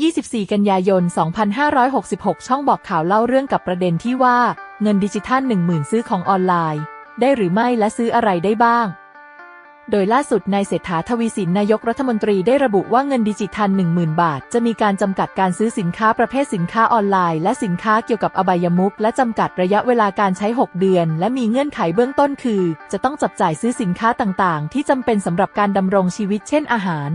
24 กันยายน 2566 ช่องบอกข่าวเล่าเรื่องกับประเด็นที่ว่าเงินดิจิทัล 10,000 ซื้อของออนไลน์ ได้หรือไม่และซื้ออะไรได้บ้าง โดยล่าสุดนายเศรษฐาทวีสินนายกรัฐมนตรีได้ระบุว่าเงินดิจิทัล 10,000 บาท จะมีการจำกัดการซื้อสินค้าประเภทสินค้าออนไลน์ และสินค้าเกี่ยวกับอบายมุขและจำกัดระยะเวลาการใช้ 6 เดือน และมีเงื่อนไขเบื้องต้นคือ จะต้องจับจ่ายซื้อสินค้าต่างๆ ที่จำเป็นสำหรับการดำรงชีวิตเช่นอาหาร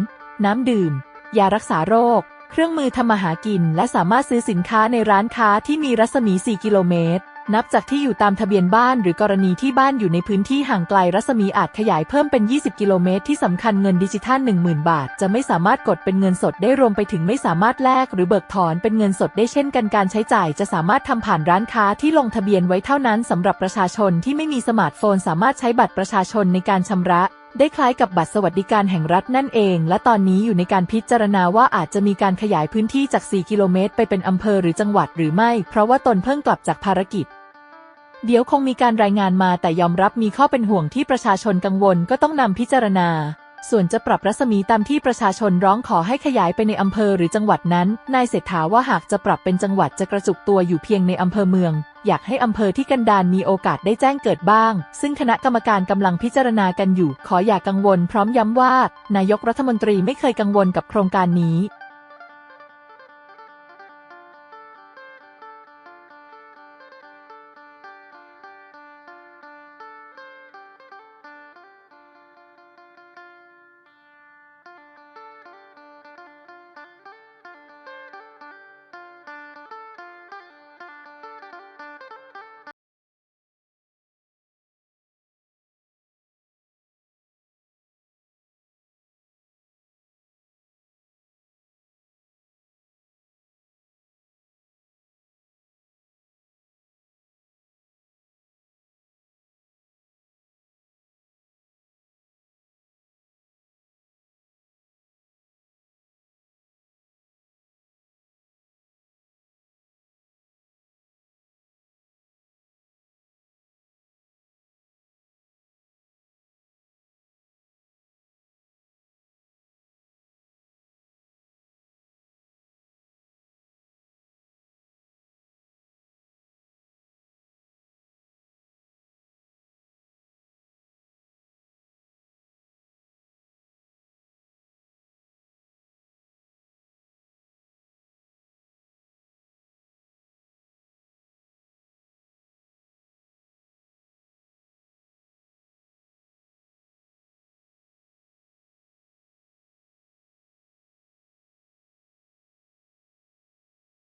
น้ำดื่ม ยารักษาโรค เครื่องมือทำมาหากิน และสามารถซื้อสินค้าในร้านค้าที่มีรัศมี 4 กิโลเมตร นับจากที่อยู่ตามทะเบียนบ้านหรือกรณีที่บ้านอยู่ในพื้นที่ห่างไกลรัศมีอาจขยายเพิ่มเป็น 20 กิโลเมตร ที่สำคัญเงินดิจิทัล 10,000 บาท จะไม่สามารถกดเป็นเงินสดได้รวมไปถึงไม่สามารถแลกหรือเบิกถอนเป็นเงินสดได้เช่นกันการใช้จ่าย จะสามารถทำผ่านร้านค้าที่ลงทะเบียนไว้เท่านั้นสำหรับประชาชนที่ไม่มีสมาร์ทโฟน สามารถใช้บัตรประชาชนในการชำระ ได้คล้ายกับบัตรสวัสดิการแห่งรัฐนั่นเอง และตอนนี้อยู่ในการพิจารณาว่าอาจจะมีการขยายพื้นที่จาก 4 กิโลเมตร ไปเป็นอำเภอหรือจังหวัดหรือไม่ เพราะว่าตนเพิ่งกลับจากภารกิจ เดี๋ยวคงมีการรายงานมาแต่ยอมรับมีข้อเป็นห่วงที่ประชาชนกังวลก็ต้องนำพิจารณา ส่วนจะปรับรัศมีตามที่ประชาชนร้องขอให้ขยายไปในอำเภอหรือจังหวัดนั้น นายเศรษฐาว่าหากจะปรับเป็นจังหวัดจะกระจุกตัวอยู่เพียงในอำเภอเมือง อยากให้อำเภอที่กันดานมีโอกาสได้แจ้งเกิดบ้าง ซึ่งคณะกรรมการกำลังพิจารณากันอยู่ ขออย่ากังวล พร้อมย้ำว่า นายกรัฐมนตรีไม่เคยกังวลกับโครงการนี้